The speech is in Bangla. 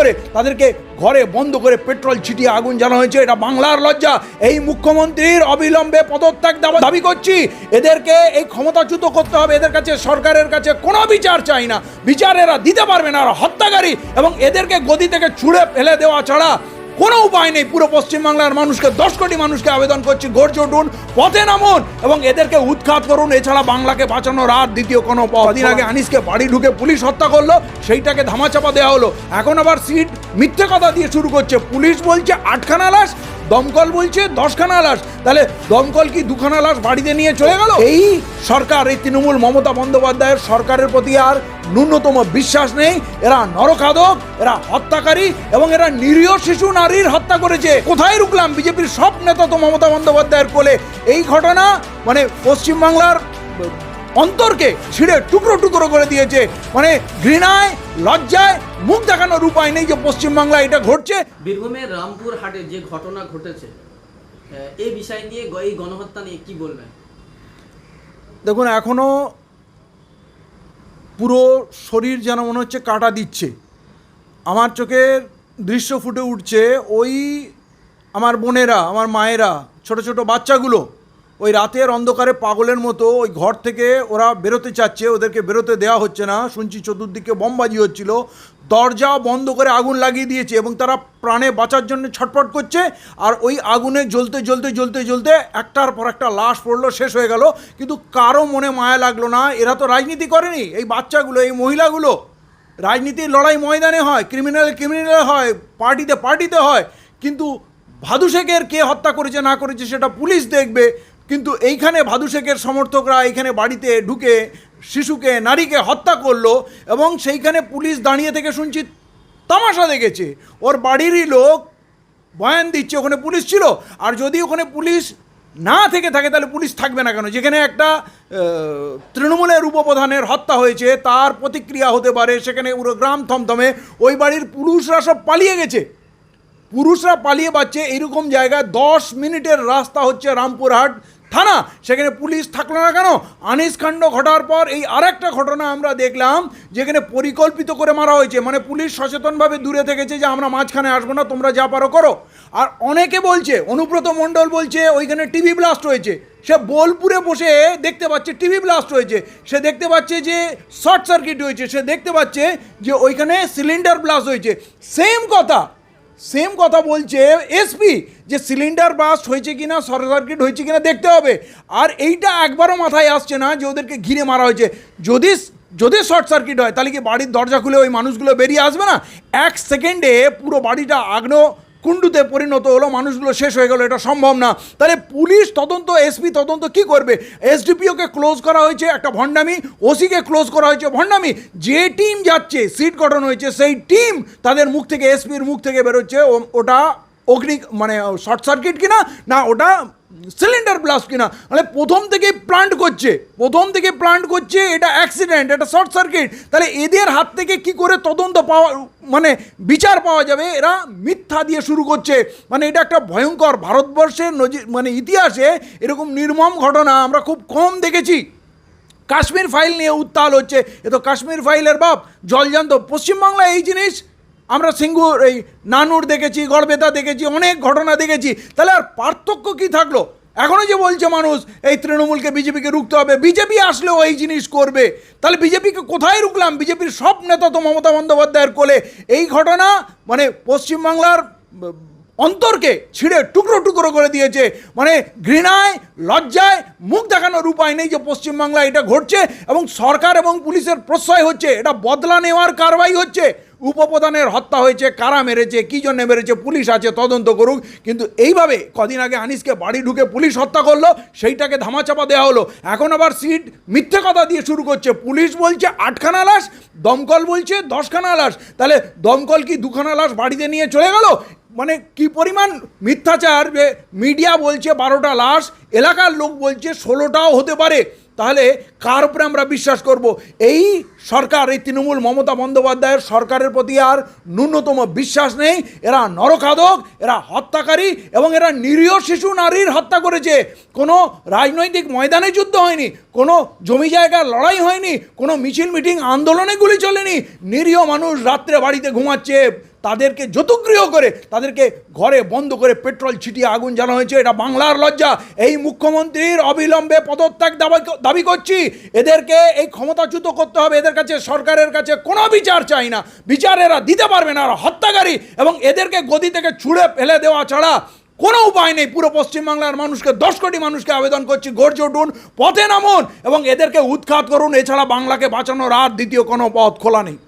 করে তাদেরকে ঘরে বন্ধ করে পেট্রোল ছিটিয়ে আগুন জ্বালানো হয়েছে। এটা বাংলার লজ্জা। এই মুখ্যমন্ত্রীর অবিলম্বে পদত্যাগ দাবি করছি। এদেরকে এই ক্ষমতাচ্যুত করতে হবে। এদের কাছে সরকারের কাছে কোনো বিচার চাই না। বিচার এরা দিতে পারবে না। আর হত্যাকারী এবং এদেরকে গদি থেকে ছুঁড়ে ফেলে দেওয়া ছাড়া কোনো উপায় নেই। পুরো পশ্চিমবাংলার মানুষকে দশ কোটি মানুষকে আবেদন করছি গর্জ উঠুন পথে নামুন এবং এদেরকে উৎখাত করুন। এছাড়া বাংলাকে বাঁচানোর আর দ্বিতীয় কোনো পথ দিন আগে আনিসকে বাড়ি ঢুকে পুলিশ হত্যা করল সেইটাকে ধামাচাপা দেওয়া হলো। এখন আবার সিট মিথ্যে কথা দিয়ে শুরু করছে। পুলিশ বলছে আটখানা লাশ দমকল বলছে দশখানা লাশ। তাহলে দমকল কি দুখানা লাশ বাড়িতে নিয়ে চলে গেল? এই সরকার এই তৃণমূল মমতা বন্দ্যোপাধ্যায়ের সরকারের প্রতি আর ন্যূনতম বিশ্বাস নেই। এরা নরখাদক এরা হত্যাকারী এবং এরা নিরীহ শিশু নারীর হত্যা করেছে। কোথায় রুকলাম বিজেপির সব নেতা তো মমতা বন্দ্যোপাধ্যায়ের কোলে। এই ঘটনা মানে পশ্চিমবাংলার অন্তরকে ছিঁড়ে টুকরো টুকরো করে দিয়েছে। মানে ঘৃণায় লজ্জায় মুখ দেখানোর উপায় নেই যে পশ্চিমবাংলায় এটা ঘটছে। বীরভূমের রামপুর হাটে যে ঘটনা ঘটেছে এই বিষয় নিয়ে এই গণহত্যা নিয়ে কি বলবেন? দেখুন এখনও পুরো শরীর যেন মনে হচ্ছে কাটা দিচ্ছে। আমার চোখের দৃশ্য ফুটে উঠছে ওই আমার বোনেরা, আমার মায়েরা, ছোট ছোট বাচ্চাগুলো ওই রাতের অন্ধকারে পাগলের মতো ওই ঘর থেকে ওরা বেরোতে চাচ্ছে, ওদেরকে বেরোতে দেওয়া হচ্ছে না। শুনছি চতুর্দিকে বমবাজি হচ্ছিল। দরজা বন্ধ করে আগুন লাগিয়ে দিয়েছে এবং তারা প্রাণে বাঁচার জন্য ছটফট করছে আর ওই আগুনে জ্বলতে জ্বলতে জ্বলতে জ্বলতে একটার পর একটা লাশ পড়ল, শেষ হয়ে গেল। কিন্তু কারও মনে মায়া লাগল না। এরা তো রাজনীতি করেনি। এই বাচ্চাগুলো, এই মহিলাগুলো রাজনীতির লড়াই ময়দানে হয়, ক্রিমিনাল ক্রিমিনাল হয়, পার্টিতে পার্টিতে হয়। কিন্তু ভাদু শেখের কে হত্যা করেছে, না করেছে সেটা পুলিশ দেখবে। কিন্তু এইখানে ভাদু শেখের সমর্থকরা এইখানে বাড়িতে ঢুকে শিশুকে, নারীকে হত্যা করল এবং সেইখানে পুলিশ দাঁড়িয়ে থেকে শুনছি তামাশা দেখেছে। ওর বাড়িরই লোক বয়ান দিচ্ছে, ওখানে পুলিশ ছিল। আর যদি ওখানে পুলিশ না থেকে থাকে, তাহলে পুলিশ থাকবে না কেন? যেখানে একটা তৃণমূলের উপপ্রধানের হত্যা হয়েছে, তার প্রতিক্রিয়া হতে পারে, সেখানে পুরো গ্রাম থমথমে। ওই বাড়ির পুরুষরা সব পালিয়ে গেছে। পুরুষরা পালিয়ে পাচ্ছে এইরকম জায়গায় দশ মিনিটের রাস্তা হচ্ছে রামপুরহাট। থানা। সেখানে পুলিশ থাকল না কেন? আনিস কাণ্ড ঘটার পর এই আরেকটা ঘটনা আমরা দেখলাম, যেখানে পরিকল্পিত করে মারা হয়েছে। মানে পুলিশ সচেতনভাবে দূরে থেকেছে যে আমরা মাঝখানে আসব না, তোমরা যা পারো করো। আর অনেকে বলছে, অনুব্রত মণ্ডল বলছে, ওইখানে টিভি ব্লাস্ট হয়েছে। সে বোলপুরে বসে দেখতে পাচ্ছে টিভি ব্লাস্ট হয়েছে। সে দেখতে পাচ্ছে যে শর্ট সার্কিট হয়েছে। সে দেখতে পাচ্ছে যে ওইখানে সিলিন্ডার ব্লাস্ট হয়েছে। সেম কথা সেম কথা বলছে এসপি যে সিলিন্ডার বাস্ট হয়েছে কি না শর্ট সার্কিট হয়েছে কি না দেখতে হবে। আর এইটা একবারও মাথায় আসছে না যে ওদেরকে ঘিরে মারা হয়েছে। যদি যদি শর্ট সার্কিট হয়, তাহলে কি বাড়ির দরজা খুলে ওই মানুষগুলো বেরিয়ে আসবে না? এক সেকেন্ডে পুরো বাড়িটা আগ্ন কুণ্ডুতে পরিণত হলো, মানুষগুলো শেষ হয়ে গেল, এটা সম্ভব না। তাহলে পুলিশ তদন্ত, এসপি তদন্ত কি করবে? এসডিপিওকে ক্লোজ করা হয়েছে একটা ভণ্ডামি, ওসিকে ক্লোজ করা হয়েছে ভণ্ডামি, যে টিম যাচ্ছে সিট গঠন হয়েছে, সেই টিম তাদের মুখ থেকে, এসপির মুখ থেকে বেরোচ্ছে ওটা অগ্নি মানে শর্ট সার্কিট কিনা, না, ওটা সিলিন্ডার ব্লাস্ট কিনা। মানে প্রথম থেকে প্লান্ট করছে, প্রথম থেকে প্লান্ট করছে, এটা অ্যাক্সিডেন্ট এটা শর্ট সার্কিট তাহলে এদের হাত থেকে কি করে তদন্ত পাওয়া মানে বিচার পাওয়া যাবে? এরা মিথ্যা দিয়ে শুরু করছে। মানে এটা একটা ভয়ঙ্কর ভারতবর্ষের নজির মানে ইতিহাসে এরকম নির্মম ঘটনা আমরা খুব কম দেখেছি। কাশ্মীর ফাইল নিয়ে উত্তাল হচ্ছে। এ তো কাশ্মীর ফাইলের বাপ জলজান্ত পশ্চিমবাংলায় এই জিনিস আমরা সিঙ্গুর এই নানুর দেখেছি, গড়বেতা দেখেছি, অনেক ঘটনা দেখেছি। তাহলে আর পার্থক্য কি থাকল? এখনও যে বলছে মানুষ, এই তৃণমূলকে বিজেপিকে রুখতে হবে, বিজেপি আসলেও এই জিনিস করবে। তাহলে বিজেপিকে কোথায় রুখলাম? বিজেপির সব নেতা তো মমতা বন্দ্যোপাধ্যায়ের কোলে। এই ঘটনা মানে পশ্চিমবাংলার অন্তরকে ছিঁড়ে টুকরো টুকরো করে দিয়েছে। মানে ঘৃণায়, লজ্জায় মুখ দেখানোর উপায় নেই যে পশ্চিমবাংলায় এটা ঘটছে এবং সরকার এবং পুলিশের প্রশ্রয় হচ্ছে, এটা বদলা নেওয়ার কারবাই হচ্ছে। উপপ্রধানের হত্যা হয়েছে, কারা মেরেছে, কী জন্যে মেরেছে, পুলিশ আছে, তদন্ত করুক। কিন্তু এইভাবে কদিন আগে আনিসকে বাড়ি ঢুকে পুলিশ হত্যা করল, সেইটাকে ধামাচাপা দেওয়া হলো। এখন আবার সিট মিথ্যে কথা দিয়ে শুরু করছে। পুলিশ বলছে, আটখানা লাশ, দমকল বলছে, দশখানা লাশ। তাহলে দমকল কি দুখানা লাশ বাড়িতে নিয়ে চলে গেল? মানে কি পরিমাণ মিথ্যাচার? যে মিডিয়া বলছে বারোটা লাশ, এলাকার লোক বলছে ষোলোটাও হতে পারে। তাহলে কার উপরে আমরা বিশ্বাস করব? এই সরকার, এই তৃণমূল মমতা বন্দ্যোপাধ্যায়ের সরকারের প্রতি আর ন্যূনতম বিশ্বাস নেই। এরা নরখাদক এরা হত্যাকারী এবং এরা নিরীহ শিশু নারীর হত্যা করেছে। কোনো রাজনৈতিক ময়দানে যুদ্ধ হয়নি, কোনো জমি জায়গার লড়াই হয়নি, কোনো মিছিল, মিটিং, আন্দোলনে গুলি চলেনি। নিরীহ মানুষ রাত্রে বাড়িতে ঘুমাচ্ছে তাদেরকে যতুগৃহ করে তাদেরকে ঘরে বন্ধ করে পেট্রোল ছিটিয়ে আগুন জ্বালানো হয়েছে। এটা বাংলার লজ্জা। এই মুখ্যমন্ত্রীর অবিলম্বে পদত্যাগ দাবি করছি। এদেরকে এই ক্ষমতাচ্যুত করতে হবে। এদের কাছে সরকারের কাছে কোনো বিচার চাই না। বিচার এরা দিতে পারবে না। হত্যাকারী এবং এদেরকে গদি থেকে ছুঁড়ে ফেলে দেওয়া ছাড়া কোনো উপায় নেই। পুরো পশ্চিমবাংলার মানুষকে, দশ কোটি মানুষকে আবেদন করছি। গর্জে উঠুন, পথে নামুন এবং এদেরকে উৎখাত করুন। এছাড়া বাংলাকে বাঁচানোর আর দ্বিতীয় কোনো পথ খোলা নেই।